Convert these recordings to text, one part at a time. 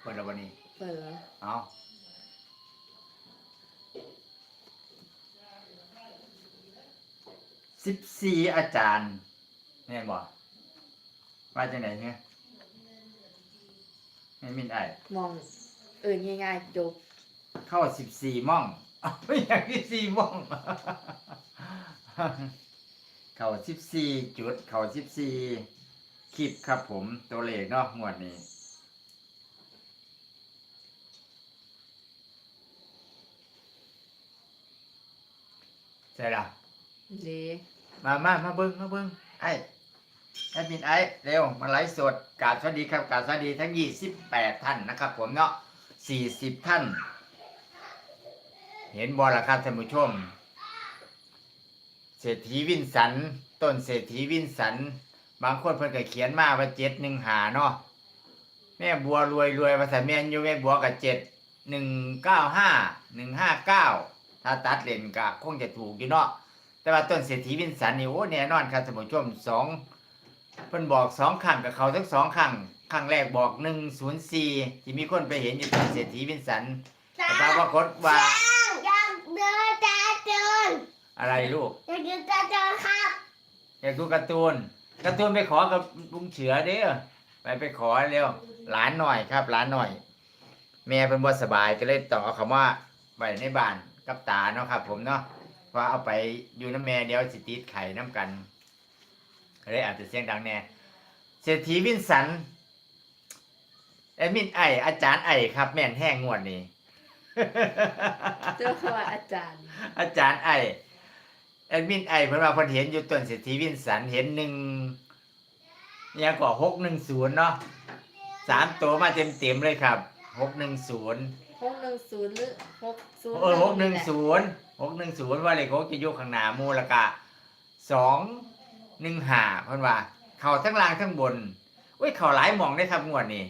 เปิดแล้ววันนี้เปิดแล้วเอาสิบสี่อาจารย์แม่นบอกว่าจังไหนเนี่ยแม่มินไอมอง เอื่นง่ายๆจบเข้าสิบสี่ม่องไม่อยากที่สี่ม่อง เข้าสิบสี่จุด เข้าสิบสี่คลิปครับผมตัวเลขเนาะงวดนี้ ใช่ละดีมามามาเบิ้งมาเบิ้งไอ้แอดมินไอ้เร็วมาไลฟ์สดกราบสวัสดีครับกราบสวัสดีทั้ง 28 ท่านนะครับ ผมเนาะ40 ท่าน เห็นบอลละครับท่านผู้ชม เศรษฐีวินสัน ต้นเศรษฐีวินสัน บางคนเพิ่นก็เขียนมาว่าเจ็ดหนึ่งหาเนาะแม่บัวรวยรวยภาษาแม่นอยู่แม่บัวกับเจ็ดหนึ่งเก้าห้าหนึ่งห้าเก้า ถ้าตัดเลนก็คงจะถูกอยู่เนาะแต่ว่าต้นเศรษฐีวินสันนี่โอ้แน่นอนครับท่านผู้ชมสองเพิ่นบอกสองครั้งกับเขาทั้งสองครั้งครั้งแรกบอกหนึ่งศูนย์สี่ที่มีคนไปเห็นอยู่ต้นเศรษฐีวินสันแต่ปรากฏว่าอยากเดินตาเดินอะไรลูกอยากเดินตาเดินครับอยากดูการ์ตูนการ์ตูนไปขอกับลุงเฉือเด้อไปไปขอเร็วหลานหน่อยครับหลานหน่อย แม่เพิ่นบ่สบายก็เลยต่อคำว่าไว้ในบ้าน กับตาเนาะครับผมเนาะเพราะเอาไปอยู่น้ำแม่เดี๋ยวสิติดไข่น้ำกันก็เลยอาจจะเสียงดังแน่เศรษฐีวินสันแอดมินไออาจารย์ไอครับ แม่นแห้งงวดนี้เจ้าว่าอาจารย์ อาจารย์ไอแอดมินไอเพิ่นว่าเพิ่นเห็นอยู่ต้นเศรษฐีวินสันเห็นหนึ่งเนี่ยก็หกหนึ่งศูนย์เนาะสามตัวมาเต็มเต็มๆเลยครับหกหนึ่งศูนย์ หกหนึ่งศูนย์หรือหกศูนย์เออหกหนึ่งศูนย์หกหนึ่งศูนย์ว่าเลขหกจะอยู่ข้างหน้ามูลกะสองหนึ่งห้าเพิ่นว่า เข่าทั้งล่างทั้งบนอุ้ยเข่าหลายหมองได้ครับงวดนี้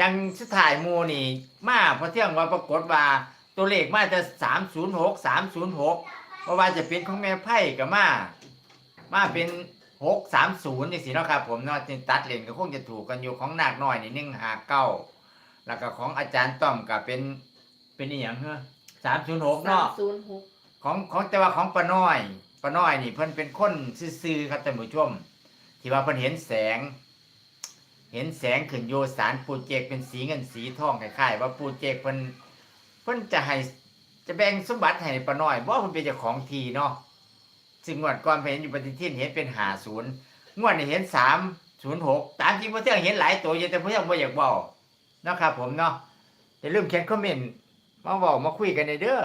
ยังสุดท้ายหมูนี่ มาเพอเที่ยงว่าปรากฏว่าตัวเลขมาจะสามศูนย์หกสามศูนย์หกเพราะว่าจะเป็นของแม่ไพ่กับมา มาเป็นหกสามศูนย์นี่สิเนาะครับผมเนาะที่ตัดเลนก็คงจะถูกกันอยู่ของนาคน้อยนี่หนึ่งหาเก้า แล้วก็ของอาจารย์ต้อมก็เป็นเป็นอีหยังเหรอสามศูนย์หกสามเนาะศูนย์หกของของแต่ว่าของป้าน้อยป้าน้อยนี่เพิ่นเป็นคนซื่อๆครับท่านผู้ชม ที่ว่าเพิ่นเห็นแสง เห็นแสงขึ้นโยสารปูเจกเป็นสีเงินสีทองคล้ายๆว่าปูเจกเพิ่นเพิ่นจะให้จะแบ่งสมบัติให้ป้าน้อยบ่เพิ่นเป็นเจ้าของทีเนาะซึ่งงวดก่อนเพิ่นเห็นอยู่ปฏิทินเห็นเป็น50งวดนี้เห็น306ตามจริงบ่เที่ยงเห็นหลายตัวอยู่แต่บ่เที่ยงบ่อยากเว้าเนะครับผมเนาะอย่าลืมเขียนคอมเมนต์มาเว้ามาคุยกันในเด้อ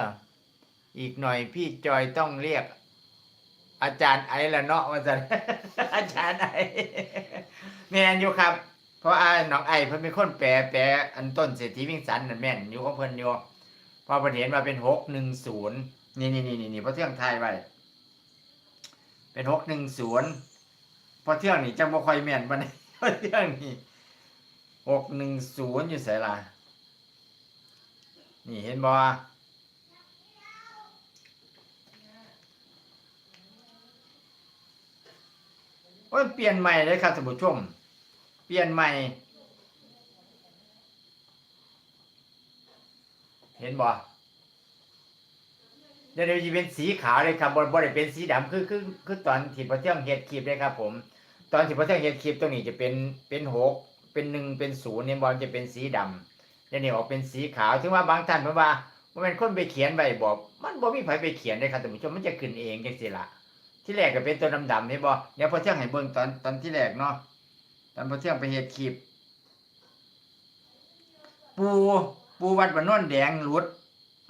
อีกหน่อยพี่จอยต้องเรียก อาจารย์ไอละเนาะว่าจะอาจารย์ไอแม่นอยู่ครับ เพราะอาน้องไอเพิ่นเป็นคนแปลแปลอันต้นเศรษฐีวิ่งสันนั่นแม่นอยู่ของเพิ่นอยู่พอเพิ่นเห็นว่าเป็นหกหนึ่งศูนย์นี่นี่นี่นี่เพราะเที่ยงไทยไว้เป็นหกหนึ่งศูนย์พอเที่ยงนี่จังบ่ค่อยแม่นปานใดพอเที่ยงนี่ หกหนึ่งศูนย์อยู่ไสล่ะนี่เห็นบ่โอ้ยเปลี่ยนใหม่เลยครับท่านผู้ชม เปลี่ยนใหม่ เห็นบ่เดี๋ยวเดี๋ยจะเป็นสีขาวเลยครับบนบนเป็นสีดำคือคือคือตอนที่พระเที่ยงเฮ็ดคลิปเลยครับผม ตอนที่พระเที่ยงเฮ็ดคลิปตรงนี้จะเป็นเป็นหก เป็นหนึ่งเป็นศูนย์เนี่ยบอลจะเป็นสีดำเดี๋ยวนี้ออกเป็นสีขาวถึงว่าบางท่านเพิ่นว่าว่าเป็นคนไปเขียนไว้บอก มันบ่มีไผไปเขียนเลยครับท่านผู้ชมมันจะขึ้นเองจังซี่ล่ะที่แรกก็เป็นตัวดำๆเห็นบ่เดี๋ยวพอเที่ยงให้เบิ่งตอนตอนที่แรกเนาะตอนพอเที่ยงไปเฮ็ดคลิปปูปูวัดบ้านนนแดงหลุด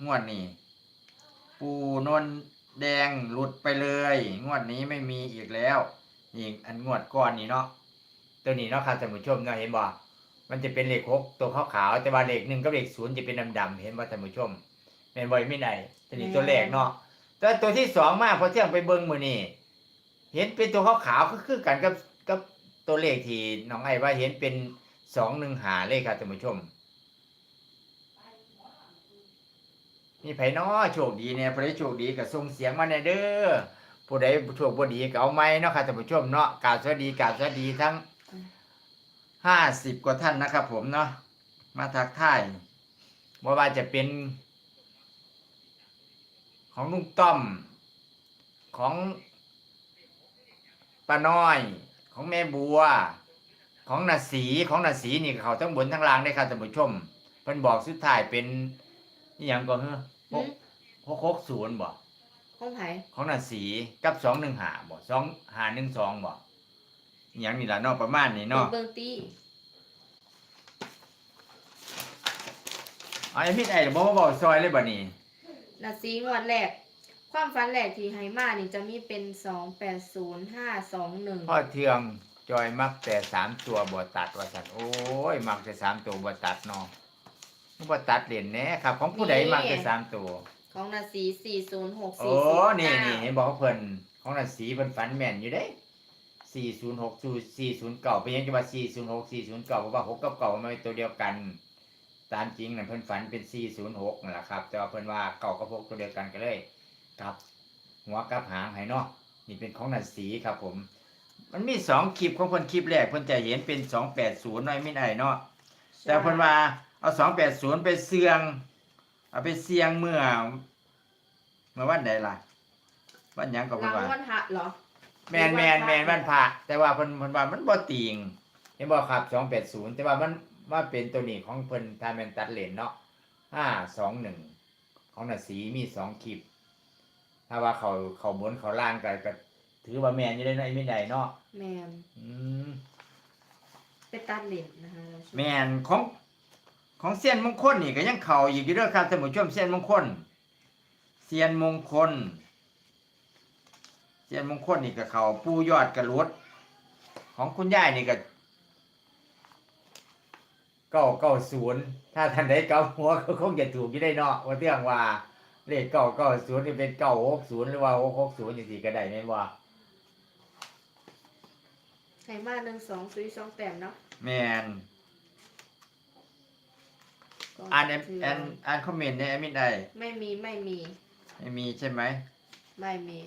งวดนี้ ปูนนแดงหลุดไปเลย งวดนี้ไม่มีอีกแล้วนี่อันงวดก่อนนี่เนาะ ตัวนี้เนาะครับท่านผู้ชมเนาะเห็นบ่มันจะเป็นเลขหกตัวขาวๆแต่ว่าเลขหนึ่งกับเลขศูนย์จะเป็นดำๆเห็นบ่ท่านผู้ชมแม่นบ่ไม่ไหนตัวนี้ตัวแรกเนาะแต่ตัวที่สองมาพอเที่ยงไปเบิ้งมือนี่เห็นเป็นตัวขาวๆก็คือกันกับกับตัวเลขที่น้องไอ้ว่าเห็นเป็นสองหนึ่งหาเลขครับท่านผู้ชมมีไผน้อโชคดีเนี่ยผู้ใดโชคดีก็ส่งเสียงมาในเด้อผู้ใดโชคบ่ดีก็เอาไม้เนาะครับท่านผู้ชมเนาะกราบสวัสดีกราบสวัสดีทั้ง ห้าสิบกว่าท่านนะครับผมเนาะมาทักทายบ่ว่าจะเป็น ของลุงต้อม ของป้าน้อย ของแม่บัว ของนาสีของนาสีนี่เขาทั้งบนทั้งล่างได้ครับท่านผู้ชมเพิ่นบอกสุดท้ายเป็นนี่หยังก็เฮ้อหืมหกหกศูนย์บ่ห้องไผของนาสีกับสองหนึ่งหาบ่สองหาหนึ่งสองบ่ อหยังนี่ล่ะเนาะประมาณนี้เนาะเบิ่งตีเอาไอ้มิดไอ้บ่มาบอกซอยเลยบัดนี้นาซีงวดแรก ความฝันแรกที่ให้มานี่จะมีเป็นสองแปดศูนย์ห้าสองหนึ่งพ่อเทืองจอยมักแต่สามตัวบ่ตัดว่าซั่นโอ้ยมักแต่สามตัวบ่ตัดเนาะบ่ตัดเล่นแหน่ครับ ของผู้ใดมักแต่สามตัว ของนาซีสี่ศูนย์หกโอ้สี่ศูนย์นี่เก้านี่เห็นบอกว่าเพิ่นของน่ะสีเพิ่นฝันแม่นอยู่เด้ 406 409เป็นหยังจะว่า406 409เพราะว่า6กับ9มันเป็นตัวเดียวกัน ตามจริงน่ะเพิ่นฝันเป็น406นั่นแหละครับแต่ว่าเพิ่นว่าเก่ากับ6ตัวเดียวกันก็เลยกลับ หัวกลับหางให้เนาะนี่เป็นของน่ะสีครับผม มันมีสองคลิปของเพิ่นคลิปแรกเพิ่นจะเห็นเป็น280น้อยไม่ได้เนาะแต่เพิ่นว่าเอาสองแปดศูนย์ไปเสี่ยง เอาไปเสี่ยงเมื่อเมื่อวันใดล่ะวันหยังก็หเพิ่ลันงว่า วันพระเหรอ แมนแมนแมนวันพระแต่ว่าเพิ่นเพิ่นว่ามันบ่ติงเห็นบ่ครับสองแปดศูนย์แต่ว่ามันมาเป็นตัวนี้ของเพิ่นถ้าแม่นตัดเลนเนาะห้าสองหนึ่งของน่ะสีมีสองคลิป ถ้าว่าเขาเขาบนเขาล่างก็ก็ถือว่าแมนอยู่ได้เนาะไอ้ไม่ได้เนาะแมนอืมไปตัดเลนนะคะแม่นของของเซียนมงคลนี่ก็ยังเข่าอีกอยู่เด้อครับท่านผู้ชมเซียนมงคลเซียนมงคล เซียนมงคลนี่ก็เข่าปูยอดกระลดของคุณยายนี่ก็เก้าเก้าศูนย์ถ้าท่านใดเก้าหัวก็คงจะถูกอยู่ได้เนาะว่าเรื่องว่าเลขเก้าเก้าศูนย์นี่เป็นเก้าหกศูนย์หรือว่าหกหกศูนย์อย่างสี่ก็ได้แม่นว่าให้มาหนึ่งสองซุยสองแต้มเนาะแม่นอ่านแอนแอนอ่านคอมเมนต์ในแอดมินได้ไม่มีไม่มี ไม่มีใช่ไหมไม่มี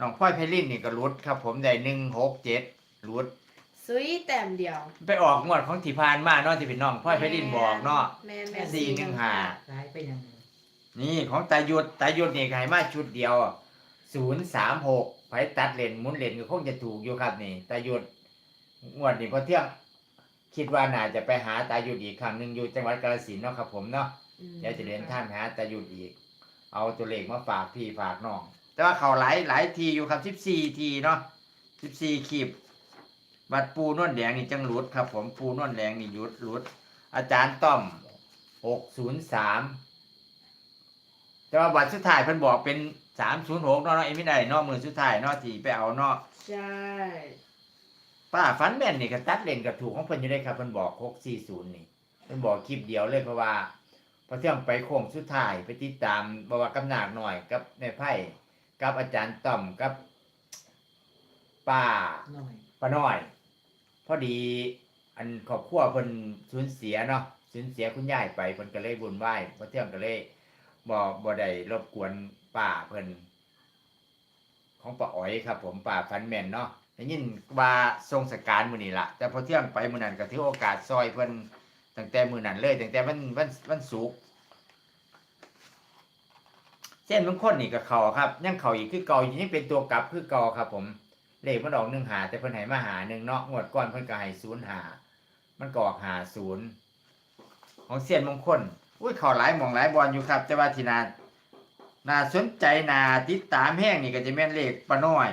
น้องพ่อยไพลินนี่ก็รุดครับ ผมได้หนึ่งหกเจ็ดรุด ซุยแต้มเดียว ไปออกงวดของที่พานมาเนาะที่เป็นน้องพ่อยไพลินบอกเนาะแมนแมนสี่หนึ่งห้าหายไปยังไงนี่ของตายุดตายุดนี่ใครมาชุดเดียวศูนย์สามหกไผตัดเลนหมุนเลนก็คงจะถูกอยู่ครับนี่ตายุดงวดนี้พอเที่ยงคิดว่าน่าจะไปหาตายุดอีกครั้งหนึ่งอยู่จังหวัดกาฬสินธุ์เนาะครับผมเนาะอืมเดี๋ยวจะเดินทางไปหาตายุดอีก เอาตัวเลขมาฝากพี่ฝากน้อง แต่ว่าเขาหลายหลายทีอยู่ครับสิบสี่ทีเนาะสิบสี่คลิปบัดปูนวดแดงนี่จังหลุดครับ ผมปูนวดแดงนี่หยุดหลุด อาจารย์ต้อมหกศูนย์สามแต่ว่าบัตรสุดท้ายเพิ่นบอกเป็นสามศูนย์หกเนาะเนาะเอ็มไม่ได้เนาะมือสุดท้ายเนาะที่ไปเอาเนาะใช่ป้าฟันแม่นนี่ก็ตัดเลนกับถูกของเพิ่นอยู่ได้ครับเพิ่นบอกหกสี่ศูนย์นี่เพิ่นบอกคลิปเดียวเลยเพราะว่าพอเที่ยงไปโค้งสุดท้ายไปติดตามบอกว่ากำนากหน่อยกับแม่ไพ่ กับอาจารย์ต้อมกับป้าหน่อยป้าน้อย พอดีอันครอบครัวเพิ่นสูญเสียเนาะสูญเสียคุณยายไปเพิ่นก็เลยบุญไหว้พอเที่ยงก็เลยบ่บ่ได้รบกวนป้าเพิ่นของป้าอ๋อยครับ ผมป้าฟันแม่นเนาะได้ยินว่าทรงสการมื้อนี้ล่ะ แต่พอเที่ยงไปมื้อนั้นก็ถือโอกาสซอยเพิ่นตั้งแต่มื้อนั้นเลยตั้งแต่วันวันวันศุกร์เส้นบางคนนี่ก็เข้าครับยังเข้าอีกคือเก่ายังเป็นตัวกลับคือเก่าครับ ผมเลขมันออกหนึ่งหาแต่เพิ่นให้มาหาหนึ่งเนาะงวดก่อนเพิ่นก็ให้ศูนย์หามันก็ออกหาศูนย์ของเสียนมงคลอุ้ยเข่าหลายหมองหลายบอลอยู่ครับ แต่ว่าที่นาน่าสนใจนาติดตามแห้งนี่ก็จะแม่นเลขป้าน้อย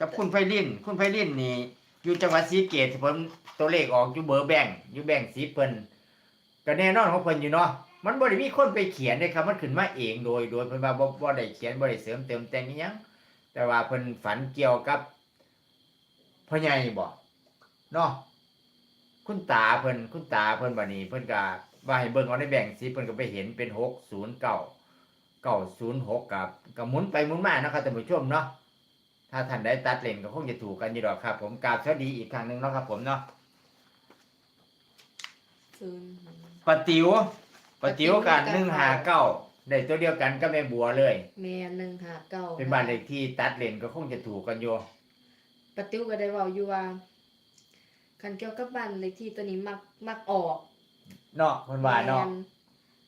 กับคุณไพลินคุณไพลินนี่อยู่จังหวัดศรีเกตเพิ่นตัวเลขออกอยู่เบอร์แบงอยู่แบงสีเพิ่นก็แน่นอนของเพิ่นอยู่เนาะ มันบ่ได้มีคนไปเขียนเด้ครับ มันขึ้นมาเองโดยโดยเพิ่นว่าบ่บ่ได้เขียนบ่ได้เสริมเติมแต่งอิหยังแต่ว่าเพิ่นฝันเกี่ยวกับพ่อใหญ่บ่เนาะคุณตาเพิ่นคุณตาเพิ่นบัดนี้ เพิ่นก็ว่าให้เบิ่งเอาในแบ่งสิเพิ่นก็ไปเห็นเป็น609 906กับก็หมุนไปหมุนมาเนาะครับท่านผู้ชมเนาะถ้าท่านได้ตัดเลนก็คงจะถูกกันอยู่ดอกครับ ผมกราบสวัสดีอีกครั้งหนึงเนาะครับ ผมเนาะศูนย์ปะติ๋ว ปะติ๋วกัน159ได้ตัวเดียวกันกับแม่บัวเลย แม่หนึ่งห้าเก้าเป็นบ้านเลขที่ตัดเลนก็คงจะถูกกันอยู่ปะติ้วก็ได้เว้าอยู่ว่าคันเกี่ยวกับบ้านเลขที่ตัวนี้มักมักออกเนาะเพิ่นว่าเนาะแมน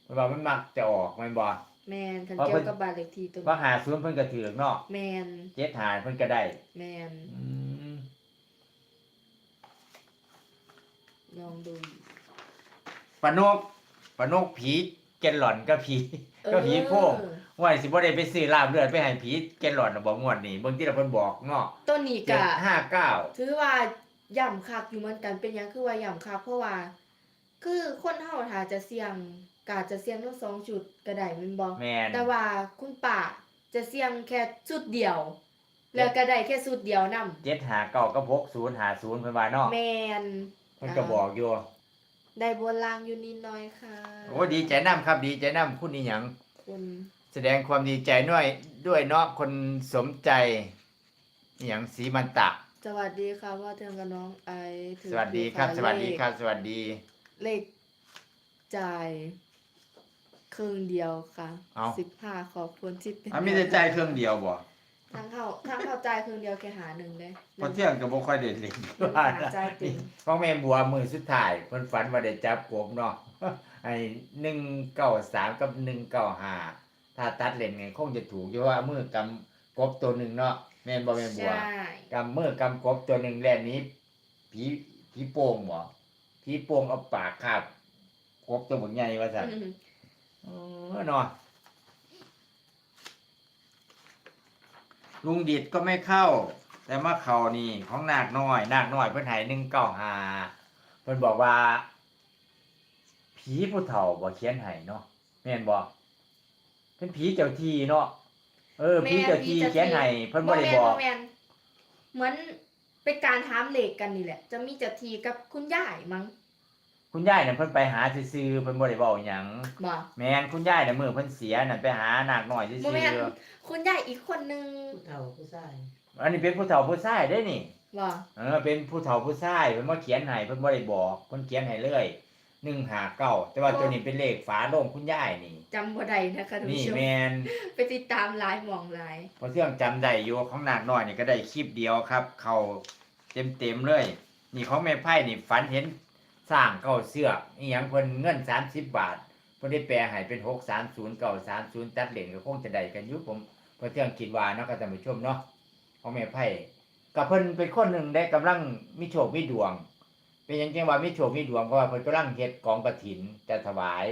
เพิ่นว่ามันมักจะออกแม่นบ่แมนคันเพราะเกี่เพิ่ยวนกับบ้านเลขที่ตัวว่าหาศูนย์เพิ่นก็ถือเนาะแมนเจ็ดหาเพิ่นก็ได้แมนอืมลองดูปานก ปานกผีแกนหล่อนก็ผีก็ผีโพงเออว่าสิบ่ได้ไปซื้อลาบเลือดไปให้ผีแกนหล่อนน่ะบ่งวดนี้เบิ่งที่เราเพิ่นบอกเนาะต้นนี้กะ759ถือว่าย่ำคักอยู่เหมือนกันเป็นหยังคือว่าย่ำคักเพราะว่า คือคนเฮาถ้าจะเสี่ยงกอาจจะเสี่ยงทั้งสองจุดก็ได้แม่นบ่แม่นแต่ว่าคุณป้าจะเสี่ยงแค่จุดเดียว แล้วก็ได้แค่จุดเดียวนํ759กับ6050เพิ่นว่าเนาะแม่นเพิ่นก็บอกอยู่ ได้บนล่างอยู่นิดหน่อยค่ะโอ้ดีใจนํครับดีใจนํคุณอีหยังคุณแสดงความดีใจด้วยด้วยเนาะคนสมใจอหย่างสีมันตะ สวัสดีค่ะพ่อเทืองกับน้องไอถือสวัสดีครับะสวัสดีเลขครับ สวัสดี เลขจ่ายครึ่งเดียวค่ะเอ้า สิบห้าขอบคุณที่เป็นอะมีแต่ใจายเครื่องเดียวบ่ ทางเข้าทางเข้าจ่ายครึ่งเดียวแค่หาหนึ่งเลยเพอเที่ยงก็บ่ค่อยได้เล่นหนึ่งหาจ่ายเต็มของแม่บัวมือสุดท้ายเพิ่นฝันว่าได้จับกบเนาะไอ้193กับ195ถ้าตัดเล่นไงคงจะถูกอยู่ว่ามือกำกบตัวหนึงเนาะแม่นบ่แม่นบัวใช่กำมือกำกบตัวหนึงแล่นนี้ผีผีโป่งบ่ผีโป่งเอาปากคาบกบตัวบักใหญ่ว่าซั่นอืมเออเนาะ ลุงดิดก็ไม่เข้า แต่มาเขานี่ของนาคน้อยนาคน้อยเพิ่นให้หนึ่งเก้าหาเพิ่นบอกว่า ผีผู้เฒ่าบ่เขียนให้เนาะแม่นบ่เป็นผีเจ้าที่เนาะเออผีเจ้าที่เขียนให้เพิ่นบ่ได้บอก แม่นเหมือนเป็นการถามเหล็กกันนี่แหละ จะมีเจ้าทีกับคุณย่ายมั้ง คุณยายน่ะเพิ่นไปหาซื่อๆเพิ่นบ่ได้เว้าหยังบ่แม่นคุณยายน่ะมื้อเพิ่นเสียน่ะไปหานาคน้อยซื่บ่แม่นอคุณย่ายอีกคนนึงผู้เฒ่าผู้ชายๆอันนี้เป็นผู้เฒ่าผู้ชายเด้นี่บ่เออเป็นผู้เฒ่าผู้ชายเพิ่นมาเขียนให้เพิ่นบ่ได้บอกเพิ่นเขียนให้เลย159แต่ว่าตัวนี้เป็นเลขฝาโลงคุณยายนี่ จำบ่ได้นะคะท่านนี่ผู้ชมแม่นไปติดตามหลายหมองหลายเพราะเรื่องจำได้อยู่ของนากน้อยนี่ก็ได้คลิปเดียวครับ เข้าเต็มๆเลย นี่ของแม่ไพ่นี่ฝันเห็น สร้างเก้าเสื้ออีหยังเพิ่นเงิน30บาทเพิ่นได้แปลให้เป็น630 930ตัดเหรียญก็คงจะได้กันอยู่ผมเพราะเรื่องคิดว่าเนาะก็ท่าชมเนาะขอแม่ไพ่ก็เพิ่นเป็นคนหนึ่งได้กำลังมีโชคมีดวง เป็นหยังจังว่ามีโชคมีดวงเพราะว่าเพิ่นกำลังเฮ็ดกองกฐินจะถวาย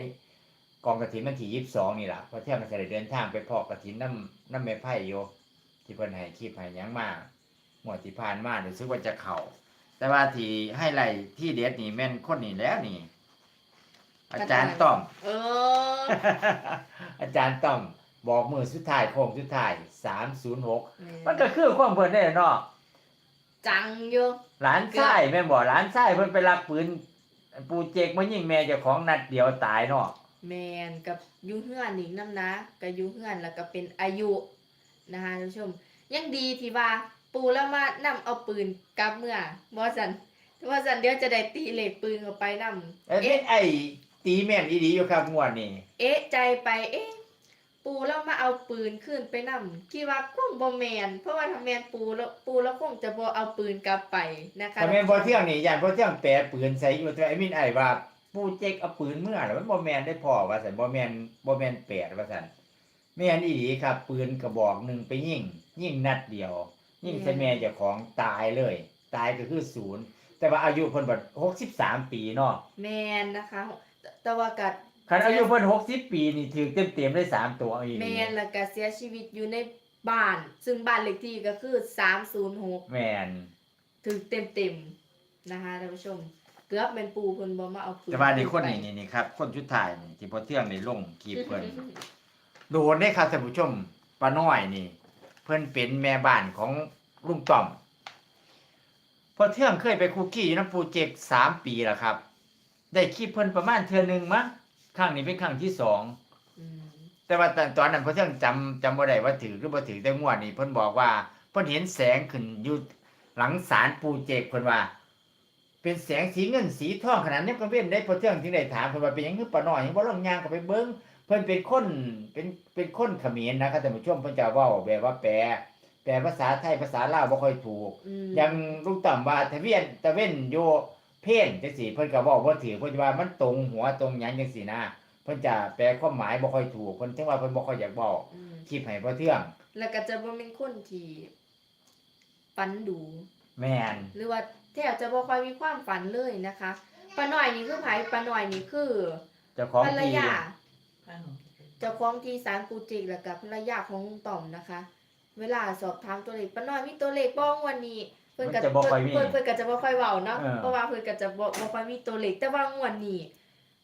กองกฐินวันที่22นี่ล่ะเพราะเที่ยงก็จะได้เดินทางไปพอกกฐินน้ำน้ำแม่ไพ่อยู่ที่เพิ่นให้คลิปให้หยังมาหมวดที่ผ่านมารู้สึกว่าจะเข้า แต่ว่าที่ให้ไล่ที่เด็ดนี่แม่นคนนี่แล้วนี่ อาจารย์ต้อม เออ อาจารย์ต้อม บอกมือสุดท้ายโค้งสุดท้าย306แม่มันก็คือความเพิ่นได้เนาะจังอยู่หลานชายแม่นบ่หลานชายเพิ่นไปรับปืนปูเจกมายิงแม่เจ้าของนัดเดียวตายเนาะแมนกับอยูเฮือนอีกน้ำนะกับอยูเฮือนแล้วก็เป็นอายุนะคะท่านผู้ชมยังดีที่ว่า ปูแล้วมานำเอาปืนกลับเมื่อบ่สันว่าสันเดี๋ยวจะได้ตีเหล็กปืนเข้าไปนำเอ้ยเอ๊ะไอ้ตีแม่นอีดีอยู่ครับงวดนี้เอ๊ะใจไปเอ๊ะปูแล้วมาเอาปืนขึ้นไปนำคิดว่าคงบ่แมนเพราะว่าถ้าแมนปูแล้วปูแล้วคงจะบ่เอาปืนกลับไปนะคะถ้าแม่นบ่เที่ยงนี่ย่านบ่เที่ยงแปรปืนใส่อยู่แต่ไอ้มินไอ้ว่าปูเจกเอาปืนเมื่อแล้วมันบ่แม่นได้พอว่าซั่นบ่แม่นบ่แม่นแปดว่าซั่นแม่นอีดีครับ ปืนกระบอกหนึงไปยิงยิงนัดเดียว ยิงใส่แม่เจ้าของตายเลย ตายก็คือศูนย์แต่ว่าอายุเพิ่นบัด63ปีเนาะแมนนะคะแต่แต่ว่ากัดคันอายุเพิ่น60ปีนี่ถือเต็มๆได้สามตัวเอาอีหแมลีนแล้วก็เสียชีวิตอยู่ในบ้าน ซึ่งบ้านเลขที่ก็คือ306แม่นถึงเต็มเต็มๆนะคะท่านผู้ชม เกือบเป็นปูเพิ่นบ่มาเอาปืนแต่ว่านี่คนไปนี่นี่นี่ครับ คนสุดท้ายนี่ที่พอเที่ยงนี่ลงคลิปเพิ่นโดนได้ครับท่านผู้ชมป้าน้อยนี่ เพิ่นเป็นแม่บ้านของลุงต่อมพอเที่ยงเคยไปคุกกี้อยู่น้ำปูเจกสามปีแล้วครับ ได้คลิปเพิ่นประมาณเทื่อหนึงมั้งครั้งนี้เป็นครั้งที่สองแต่ว่าตอนนั้นพอเที่ยงจำจำบ่ได้ว่าถือหรือบ่ถือแต่งวดนี้เพิ่นบอกว่าเพิ่นเห็นแสงขึ้นอยู่หลังศาลปูเจกเพิ่นว่า เป็นแสงสีเงินสีทองขนาดนี้ก็เว้นได้พอเที่ยงถึงได้ถามเพิ่นว่าเป็นหยังคือป้าน้อยยังบ่ลองย่างก็ไปเบิ่ง เพิ่นเป็นคนเป็นเป็นคนเขมรนะครับท่านผู้ชมเพิ่นจะเว้าแบบว่าแปลแปลภาษาไทยภาษาลาวบ่ค่อยถูกอืมอย่างลุงต่ำว่าทะเวียนตะเว้นโยแพพ่นจังซี่เพิ่นก็บอกว่าถือเพิ่นว่ามันตรงหัวตรงหยังจังซี่นะเพิ่นจะแปลความหมายบ่ค่อยถูกเพิ่นถึงว่าเพิ่นบ่ค่อยอยากบอกอืมคลิปให้พอเทื่องแล้วก็จะบ่เป็นคนที่ฝันดู แม่นหรือว่าแทบจะบ่ค่อยมีความฝันเลยนะคะป้าน้อยนี่คือไผป้าน้อยนี่คือเจ้าของภรรที่ยา เจ้าของที่สารปูจิกแล้วก็ภรรยาของลุงต่อมนะคะ เวลาสอบถามตัวเลขป้าน้อยมีตัวเลขบ้องวันนี้ เพิ่นก็มันจะบ่ค่อยมีเพิ่นเพิ่นก็จะบ่ค่อยเว้าเนาะเออ เพราะว่าเพิ่นก็จะบ่บ่ค่อยมีตัวเลขแต่ว่างวดนี้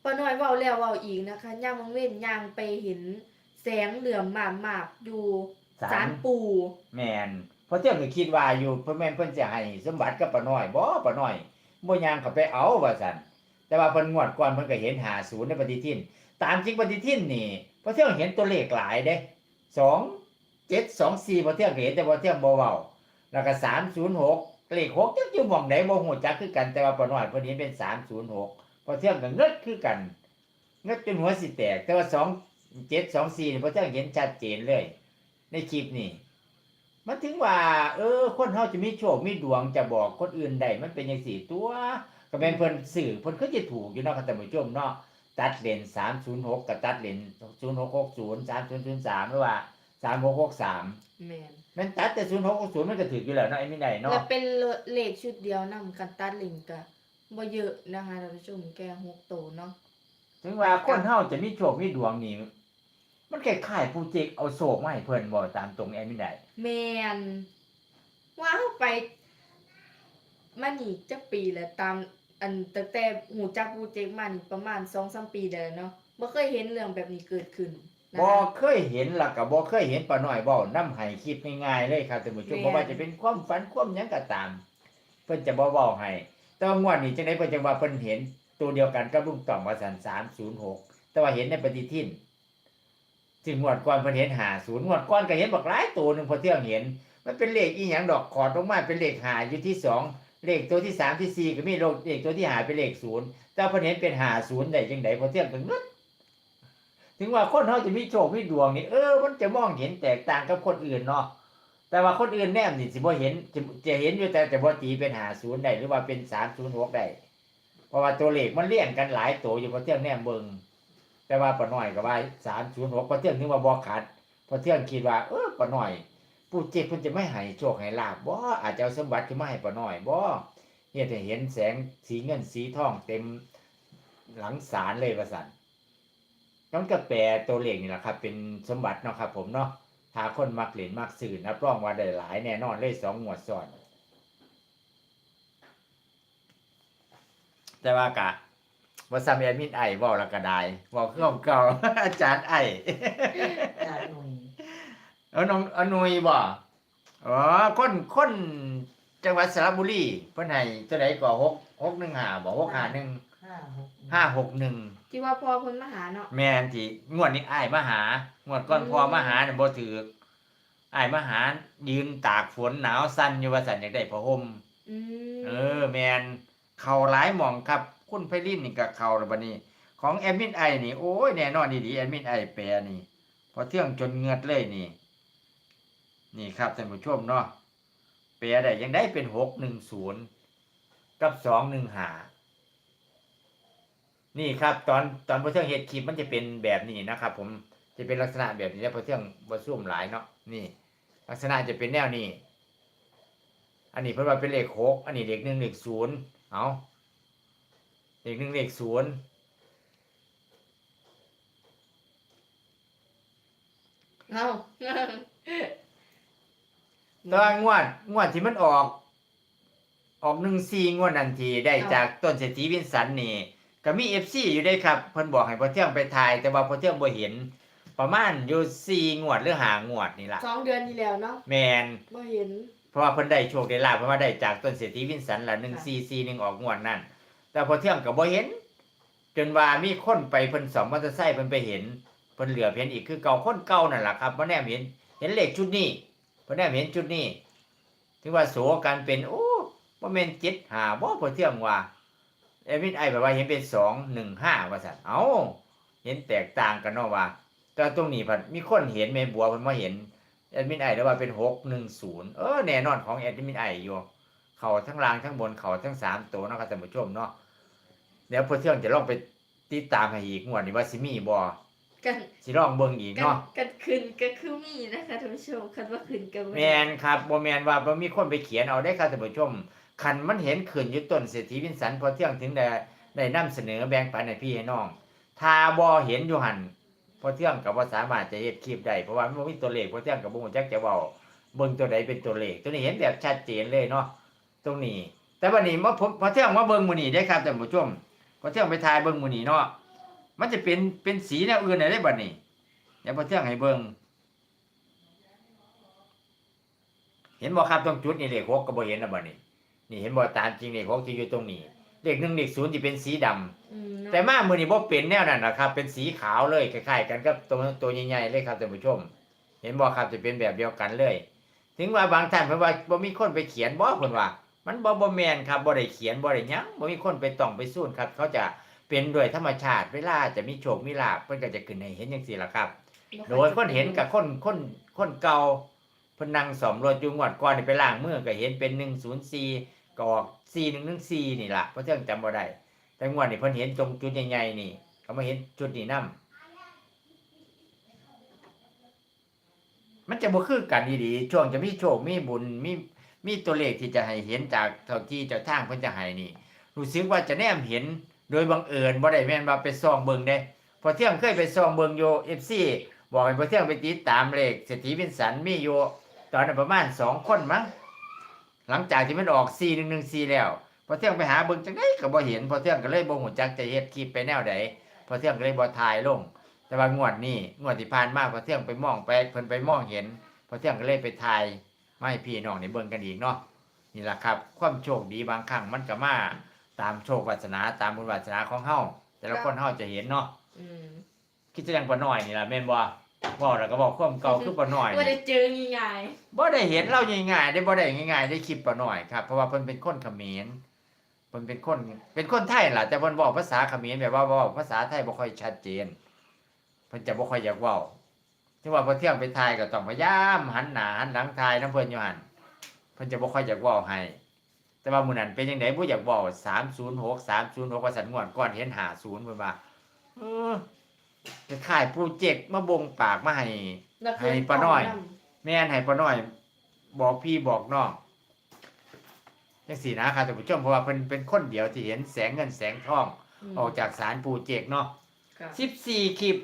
ป้าน้อยเว้าแล้วเว้าอีกนะคะย่างมองเว้นย่างไปเห็นแสงเหลื่อมมากๆอยู่ศาลปู่ แม่นพอเทื่องก็คิดว่าอยู่เพิ่นแม่นเพิ่นสิให้สมบัติกับป้าน้อยบ่ป้าน้อยบ่ย่างเข้าไปเอาว่าซั่นแต่ว่าเพิ่นงวดก่อนเพิ่นก็เห็น50ในปฏิทิน ตามจริงปฏิทินนี่พอเที่ยงเห็นตัวเลขหลายเด้สองเจ็ดสองสี่พอเที่ยงเห็นแต่พอเที่ยงบ่เว้าแล้วก็สามศูนย์หกเลขหกจักอยู่มองใดบ่ฮู้จักคือกันแต่ว่าปน้อยพิ่นเห็นเป็นสามศูนย์หกพอเที่ยงก็เงิดคือกันเงดจนหัวสิแตก แต่ว่าสองเจ็ดสองสี่พอเที่ยงเห็นชัดเจนเลย ในคลิปนี่มันถึงว่า เออ คนเฮาจะมีโชคมีดวงจะบอกคนอื่นได้มันเป็นจังซี่ตัวก็แม่นเพิ่นสื่อเพิ่นก็จะถูกอยู่เนาะค่ะท่านผู้ชมเนาะ ตัดเลนสามศูนย์หกกับตัดเลนศูนย์หกหกศูนย์สามศูนย์ศูนย์สามหรือว่าสามหกหกสามแม่นมันตัดแต่ศูนย์หกหกศูนย์มันก็ถืออยู่แล้วเนาะไอ้ไม่ได้แล้เนาะวเป็นเลขชุดเดียวนำกันตัดลิงก์ก็บ่เยอะนะคะท่านผู้ชมแค่หกโตวเนาะถึงว่าคนเฮาจะมีโชคมีดวงนี่มันคล้ายๆผู้เจกเอาโศกมาให้เพิ่นบ่ตามตรงไอ้ไม่ได้แม่นว่าเฮาไปมานี่จักปีแล้วตาม อันตั้งแต่หูจักปูเจกมานี่ประมาณ2-3ปีแล้วเนาะบ่เคยเห็นเรื่องแบบนี้เกิดขึ้นนะบ่คะ เคยเห็นล่ะก็บ่เคยเห็นป้าน้อยเว้านำให้คลิปง่ายๆเลยครับท่านผู้ชมแม่น บ่ว่าจะเป็นความฝันความหยังก็ตาม เพิ่นจะบ่เว้าให้แต่ว่างวดนี้จังได๋เพิ่นจังว่าเพิ่นเห็นตัวเดียวกันกับลุงต่อมว่าซั่น306 แต่ว่าเห็นในปฏิทินซึ่งงวดก่อนเพิ่นเห็นหาศูนย์งวดก่อนก็เห็นบักหลายตัวหนึงพอเที่ยงเห็น มันเป็นเลขอีหยังดอกขอดลงมาเป็นเลขหาอยู่ที่สอง เลขตัวที่สามที่สี่ก็มีเลขตัวที่หายเป็นเลขศูนย์แต่พิ่นเห็นเป็นหาศูนย์ได้จังไดพอเที่ยงก็งึดถึงว่าคนเฮาจะมีโชคมีดวงนี่เออมันจะมองเห็นแตกต่างกับคนอื่นเนาะแต่ว่าคนอื่นแนมนี่สิบ่เห็นจะจะเห็นอยู่แต่แต่บ่ตีเป็นหาศูนย์ได้หรือว่าเป็นสามศูนย์หกได้เพราะว่าตัวเลขมันเลี่ยงกันหลายตัวอยู่พอเที่ยงแนมเบิงแต่ว่าป้าน้อยก็ว่าสามศูนย์หกพอเที่ยงนึกว่าบ่ขาดพอเที่ยงคิดว่า เออป้าน้อย ปู่เจ็บเพิ่นจะไม่ให้โชคให้ลาบบ่อาจจะเอาสมบัติขึ้นมาให้ป้าน้อยบ่เฮ็ดให้เห็นแสงสีเงินสีทองเต็มหลังศาลเลยว่าซั่นน้องก็แปลตัวเลขนี่แหละครับ เป็นสมบัติเนาะครับ ผมเนาะถ้าคนมักเล่นมักซื้อนับรองว่าได้หลายแน่นอนเลยสองงวดซ้อน แต่ว่ากะว่าซ้ำแอดมินไอ้ว้าล้วก็ได้ว้าคือเก่าอาจารย์ไอ้จานหน่ย เอาน้องเอาหนุยบ่อ๋อคนคนจังหวัดสระบุรีเพิ่นให้ตัวใดก็6 615บ่651ห้าหก561ที่ว่าพ่อเพิ่นมาหาเนาะแม่นที่งวดนี้อ้ายมาหางวดก่อนอืมพ่อมาหาเนี่ยบ่ถืออ้ายมาหายืนตากฝนหนาวสั่นอยู่ว่าสั่นอยากได้ผ้าห่มอืมเออ แม่นเข้าหลายหม่องครับ คุณไพลินนี่ก็เข้าแล้วบัดนี้ ของแอดมินไอนี่โอ้ยแน่นอนดีๆแอดมินไอแปลนี่พอเที่ยงจนเหงือดเลยนี่ นี่ครับท่านผู้ชมเนาะแปลได้ยังได้เป็นหกหนึ่งศูนย์กับสองหนึ่งหานี่ครับตอนตอนพอเที่ยงเฮ็ดคลิปมันจะเป็นแบบนี้นะครับ ผมจะเป็นลักษณะแบบนี้แล้วพอเที่ยงบ่ซุ่มหลายเนาะนี่ ลักษณะจะเป็นแนวนี้ อันนี้เพิ่นว่าเป็นเลขหกอันนี้เลขหนึ่งเลขศูนย์เอาเลขหนึ่งเลขศูนย์เอา แต่ว่างวดงวดที่มันออก ออกหนึ่งซีงวดนันทีได้เอาจากต้นเศรษฐีวินสันนี่ก็มีเอฟซีอยู่ได้ครับเพิ่นบอกให้พอเที่ยงไปถ่าย แต่ว่าพอเที่ยงบ่เห็น ประมาณอยู่ซีงวดหรือหางวดนี่ล่ะสองเดือนที่แล้วเนาะแมนบ่เห็น เพราะว่าเพิ่นได้โชคได้ลาภเพราะว่าได้จากต้นเศรษฐีวินสันละหนึ่งซีซีหนึ่งออกงวดนั่นแต่พอเที่ยงก็บ่เห็น จนว่ามีคนไปเพิ่นสองมอเตอร์ไซค์เพิ่นไปเห็นเพิ่นเหลือเพียงอีกคือเก่าคนเก่านั่นแหละครับบ่แนมเห็น เห็นเลขชุดนี้ บ่แนมเห็นชุดนี้ ถึงว่าโสกันเป็นโอ้บ่แม่น7 5บ่พอเที่ยงว่าเอวินไอแบบว่าเห็นเป็น2 1 5ว่าซั่นเอ้าเห็นแตกต่างกันเนาะว่าแต่ตรงนี้พันมีคนเห็นแม่บัวเพิ่นมาเห็นแอดมินไอแล้วว่าเป็น610เออแน่นอนของแอดมินไออยู่เขาทั้งล่างทั้งบนเขาทั้งสามตัวเนาะครับท่านผู้ชมเนาะเดี๋ยวพอเที่ยงจะลองไปติดตามให้อีกงวดนี้ว่าสิมีบ่ กันสิลองเบิ่งอีกกันเนาะกันขึ้นก็คือมีนะคะท่านผู้ชมคันว่าขึ้นก็แมนครับบ่แมนว่าบ่มีคนไปเขียนเอาได้ครับท่านผู้ชมคันมันเห็นขึ้นอยู่ต้นเศรษฐีวินสันพอเที่ยงถึงได้ได้นำเสนอแบ่งปันให้พี่ให้น้อง ถ้าบ่เห็นอยู่หั่นพอเที่ยงก็บ่สามารถจะเฮ็ดคลิปได้เพราะว่ามันบ่มีตัวเลขพอเที่ยงก็บ่ฮู้จักจะเว้าเบิ่งตัวใดเป็นตัวเลข ตัวนี้เห็นแบบชัดเจนเลยเนาะตรงนี้ แต่วันนี้มาผมพอเที่ยงมาเบิ่งมื้อนี้ได้ครับท่านผู้ชมพอเที่ยงไปถ่ายเบิ่งมื้อนี้เนาะ มันจะเป็นเป็นสีแนวอื่นได้บัดนี้เดี๋ยวพอเที่ยงให้เบิ่งเห็นบ่ครับตรงจุดนี่เลขหกก็บ่เห็นนะบ่นี่นี่เห็นบ่ตามจริงเลขหกที่อยู่ตรงนี้เลขหนึ่งเลขศูนย์ที่เป็นสีดำอืมเนาะแต่มามื้อนี้บ่เป็นแนวนั้นนะครับ เป็นสีขาวเลยคล้ายๆกันกับตัวตัวใหญ่ๆเลยครับท่านผู้ชม เห็นบ่ครับจะเป็นแบบเดียวกันเลย ถึงว่าบางท่านเพิ่นว่าบ่มีคนไปเขียนบ่เพิ่นว่า มันบ่บ่แม่นครับบ่ได้เขียนบ่ได้หยังบ่มีคนไปต้องไปสู้ครับ เขาจะ เป็นด้วยธรรมชาติเวลาจะมีโชคมีลาภเพิ่นก็จะขึ้นให้เห็นจังซี่ล่ะครับ โดยคนเห็นกับคนคนคนเก่าเพนนังสอมรถอยู่งวดก่อนนี่ไปล้างมือก็เห็นเป็นหนึ่งศูนย์สี่ก็ออกสี่หนึ่งหนึ่งสี่นี่ล่ะเพราะเรื่องจำบ่ได้แต่งวดนี่เพิ่นเห็นตรงจุดใหญ่ๆนี่เขามาเห็นจุดนี้นํมันจะบ่คือกันดีๆช่วงจะมีโชคมีบุญมีมีตัวเลขที่จะให้เห็นจากเท่าที่เจ้าทางเพิ่นจะให้นี่รู้สึกว่าจะแนมเห็น โดยบังเอิญบ่ได้แม่นว่าไปส่องเบิงเด้พอเที่ยงเคยไปส่องเบิงโยเอฟซีบอกให้พอเที่ยงไปติดตามเลขเศรษฐีวินสันมีอยู่ตอนนั้นประมาณสองคนมั้งหลังจากที่มันออกซีหนึ่งหนึ่งซีแล้วพอเที่ยงไปหาเบิงจังไดก็บ่เห็นพอเที่ยงก็เลยบ่หูจักจะเฮ็ดคลิปไปแนวใดพอเที่ยงก็เลยบ่ถ่ายลง แต่ว่างวดนี้งวดที่ผ่านมาพอเที่ยงไปมองไปเพิ่นไปมองเห็นพอเที่ยงก็เลยไปถ่ายไมาให้พี่น้องได้เบิงกันอีกเนาะนี่แหละครับ ความโชคดีบางครั้งมันก็มา ตามโชควาสนาตามบุญวาสนาของเฮาแต่ละคนเฮาจะเห็นเนาะอืมคิดจะยังปะน้อยนี่ล่ะแม่นบ่บ่แล้วก็บอกความเก่าคือปะน้อยว่าได้นี่เจอง่ายบ่ได้เห็นเราง่ายๆได้บ่ได้ง่ายๆได้คลิปปะน้อยครับเพราะว่าเพิ่นเป็นคนเขมรเพิ่นเป็นคนเป็นคนไทยล่ะแต่เพิ่นเว้าภาษาเขมรแบบว่าเว้าภาษาไทยบ่ค่อยชัดเจนเพิ่นจะบ่ค่อยอยากเว้าที่ว่าพอเที่ยงไปถ่ายก็ต้องพยายามหันหน้าหันหลังถ่ายนํเพิ่นอยู่หั่นเพิ่นจะบ่ค่อยอยากเว้าให้ แต่ว่ามื้อนั้นเป็นจังไดบ่อยากเว้า306 306ว่าสันงวดก่อนเห็น50เพิ่นว่าเออจะขายโปรเจกต์มาบงปากมาให้ๆแล้วให้ป้าน้อย แม่นให้ป้าน้อย บอกพี่บอกน้องจังสี่นะครับท่านผู้ชมเพราะว่าเพิ่นเป็นคนเดียวที่เห็นแสงเงินแสงทองมออกจากสารปูเจกเนาะค่ะสิบสี่คลิป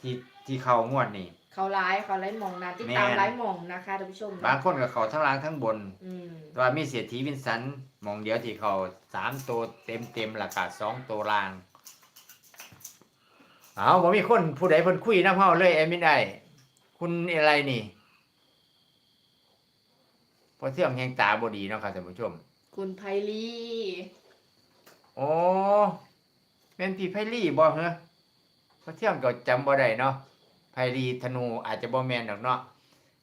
ที่ที่เขางวดนี่ เขาไลฟ์เขาไลฟ์หมองนะติดตามแม่นไลฟ์หมองนะคะท่านผู้ชมบางคนกับเขาทั้งล่างทั้งบน อืมแต่ว่ามีเสียทีวินสันหมองเดียวที่เขาสามตัวเต็มเต็มๆหลักกาสองตัวล่างเอาผมมีคนผู้ใดเพิ่นคุยน้ำเฮาเลยแอดมินไอคุณอะไรนี่เพอเที่ยงแหงตาบดีเนาะครับท่านผู้ชม คุณไพลีโอ้เป็นพี่ไพลี่บ่เหรอเพอเที่ยงก็จำบ่ได้เนาะ ไพลีธนูอาจจะบ่แม่นดอกเนาะ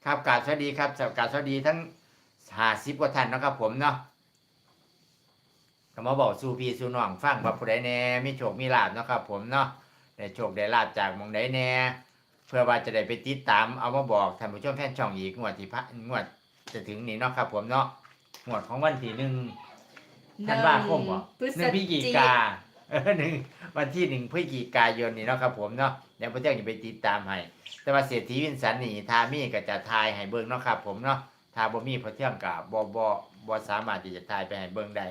ครับกาบสวัสดีครับกาบสวัสดีทั้ง50กว่าท่านนะครับผมเนาะก็มาบอกสู่พี่สู่น้องฟังว่าผู้ใดแน่มีโชคมีลาภเนะครับผมเนาะได้โชคได้ลาภจากมองใดแน่เพื่อว่าจะได้ไปติดตามเอามาบอกท่านผู้ชมแฟนช่องอีกงวดที่พะงวดจะถึงนี้เนาะครับผมเนาะงวดของวันที่หนึ่งธันวาคมเหรอหนึ่งพฤศจิจิกา เออหนึ่งวันที่หนึ่งพฤศจิกายนนี่เนาะครับผมเนาะเดี๋ยวพระเจ้าจะไปติดตามให้ แต่ว่าเศรษฐีวินสันนี่ทามีก็จะทายให้เบิ่งเนาะครับ ผมเนาะทาบ่มีพระเที่ยงกับบ่บ่บ่สามารถที่จะทายไปให้เบิ่งได้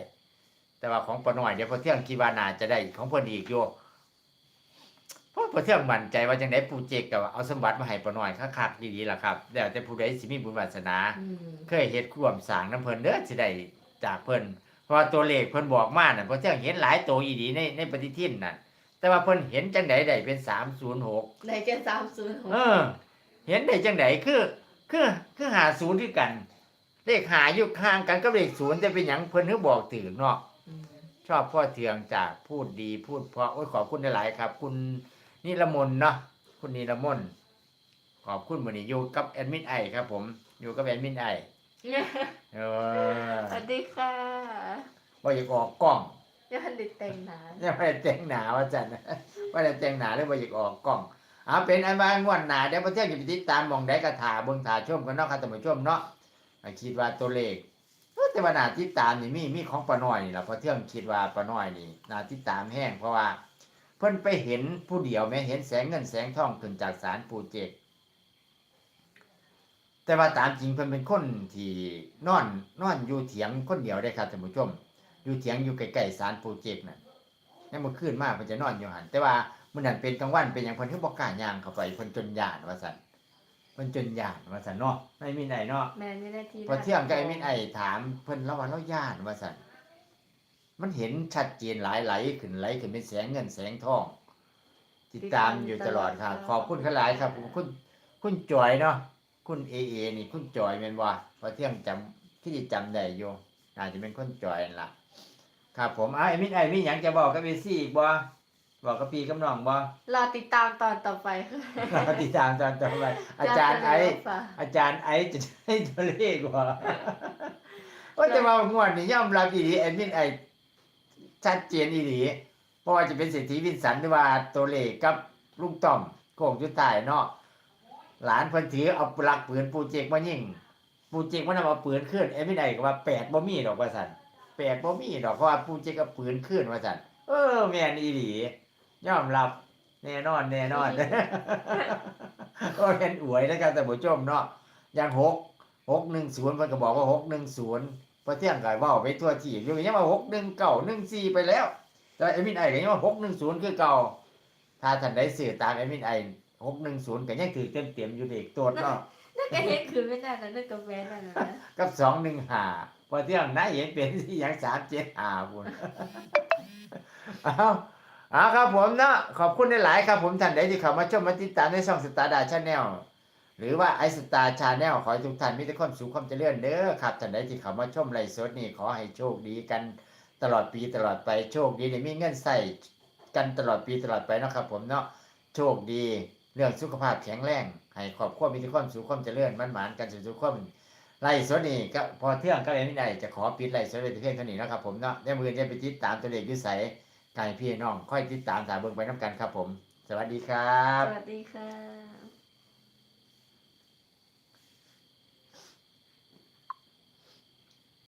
แต่ว่าของปาน้อยเดี๋ยวพระเที่ยงคิดว่าน่าจะได้ของเพิ่นอีกอยู่เพราะพระเที่ยงมั่นใจว่าจังได๋ปู่เจกก็ว่าเอาสมบัติมาให้ปาน้อยคักๆดีๆล่ะครับแล้วแต่ผู้ใดสิมีบุญวาสนาอืมเคยเฮ็ดร่วมสร้างน้ำเพิ่นเด้อสิได้จากเพิ่น เพราะว่าตัวเลขเพิ่นบอกมาน่ะเพราะเที่ยงเห็นหลายตัวอีดีในในปฏิทินน่ะ แต่ว่าเพิ่นเห็นจังไดได้เป็น306ได้แค่สามศูนย์หกเออ เห็นได้จังไดคือ คือคือหาศูนย์คือกัน เลขหาอยู่ข้างกันกับเลขศูนย์แต่เป็นหยังเพิ่นถึงบอกถือเนาะมชอบพ่อเทืองจากพูดดีพูดเพราะโอ้ยขอบคุณหลายๆครับ คุณนิรมนเนาะคุณนิรมนขอบคุณมื้อนี้อยู่กับแอดมินไอครับผมอยู่กับแอดมินไอ เออสวัสดีค่ะว่าอยากออกกล้องยังทันได้แต่งหน้ายังไม่ได้แต่งหนาว่าจันว่าได้แต่งหนาเลยว่าอยากออกกล้องเอาเป็นอันว่างวดหนาเดี๋ยวประเทศจะไปติดตามหมองได้กระถาเบิ่งถาชมกันเนาะครับท่านผู้ชมเนาะคิดว่าตัวเลขแต่ว่านาติดตามนี่มีมีของป้าน้อยนี่ล่ะเพราะเที่ยงคิดว่าป้าน้อยนี่นาติดตามแห้งเพราะว่า เพิ่นไปเห็นผู้เดียวแม้เห็นแสงเงินแสงทองขึ้นจากศาลปู่เจก แต่ว่าตามจริงเพิ่นเป็นคนที่นอนนอนอยู่เถียงคนเดียวได้ครับท่านผู้ชม อยู่เถียงอยู่ใกล้ๆศาลปู่เจกนั่นยังเมื่อคืนมาเพิ่นจะนอนอยู่หันแต่ว่ามื้อนั้นเป็นกลางวันเป็นหยังเพิ่นคือบ่กล้าย่างเข้าไปเพิ่นจนย่านว่าซั่นเพิ่นจนย่านว่าซั่นเนาะไม่มีไหนเนาะแม่นวินาทีพอเที่ยงก็ไอ้มินไอถามเพิ่นแล้วว่าเราย่านว่าซั่นมันเห็นชัดเจนหลายไหลขึ้นไหลขึ้นเป็นแสงเงินแสงทอง ติดตามอยู่ตลอดครับขอบคุณขหลายครับผมคุณคุณจอยเนาะ คุณเอเอนี่คุณจอยแม่นว่าพอเที่ยงจำที่จำได้อยู่น่าจะเป็นคุณจอยนั่นล่ะครับผมอ้าวไอ้มินไอมีหยังจะบอกกับเอซี่อีกบ่บอกกับพี่กับน้องบ่รอติดตามตอนต่อไปค่ะเราติดตามตอนต่อไป อาจารย์ไอฝากอาจารย์ไอซ์จะให้ตัวเลขว่าว่าจะมางวดนี่ย่อมรับอีหลีแอดมินไอชัดเจนอีหลีเพราะว่าจะเป็นเศรษฐีวินสันหรือว่าตัวเลขกับลุงต้อมโค้งจุดท้ายเนาะ หลานเพิ่นถือเอาปลักปืนปูเจกมายิงปูเจกมันเอาปืนขึ้นแอดมินไอก็ว่าแปดบ่มีดอกว่าซั่นแปดบ่มีดอกเพราะว่าปูเจกเอาปืนขึ้นว่าซั่นเออ แม่นอีหลียอมรับแน่นอนแน่นอนก็เป็นอวยนะครับแต่านผู้ชมเนาะอย่างหกหกหนึ่งศูนย์เพิ่นก็บอกว่าหกหนึ่งศูนย์พอเที่ยงก็ว้าไปทั่วที่อยู่ยังว่าหกหนึ่งเก้าหนึ่งสี่ไปแล้ว แต่เอมินไอก็ยังว่าหกหนึ่งศูนย์คือเก่าถ้าท่านได้สื่อตามเอมินไอ หกหนึ่งศูนย์ก็ยังถือเต็มเต็มๆอยู่เด็กตัวเนาะนั่นก็เห็นคือไม่นานนะนั่นก็แม่นั่นนะนะกับสองหนึ่งห้าพอเที่ยงน่าเห็นเป็นที่อย่างสามเจ็ดห้าบุญเอาเอาครับผมเนาะขอบคุณหลายๆครับผมท่านใดที่เข้ามาชมมาติดตามในช่องสตาร์ดาชาแนลหรือว่าไอสตาร์ชาแนลขอให้ทุกท่านมีแต่ความสุขความเจริญเด้อครับท่านใดที่เข้ามาชมไลฟ์สดนี่ขอให้โชคดีกันตลอดปีตลอดไปโชคดีได้มีเงินใส่กันตลอดปีตลอดไปเนาะครับผมเนาะโชคดี เรื่องสุขภาพแข็งแรงให้ครอบครัวมีแต่ความสุขความเจริญมันหมานกันสุขสุขความไล่สดนี่ก็พอเที่ยงก็เลยไม่ได้จะขอปิดไล่สดไว้แต่เพียงเท่านี้นะครับผมเนาะได้มือจะไปติดตามตัวเลขยุสัยกายพี่น้อง ค่อยติดตามสาเบิ่งไปน้ำกันครับผม สวัสดีครับ สวัสดีค่ะ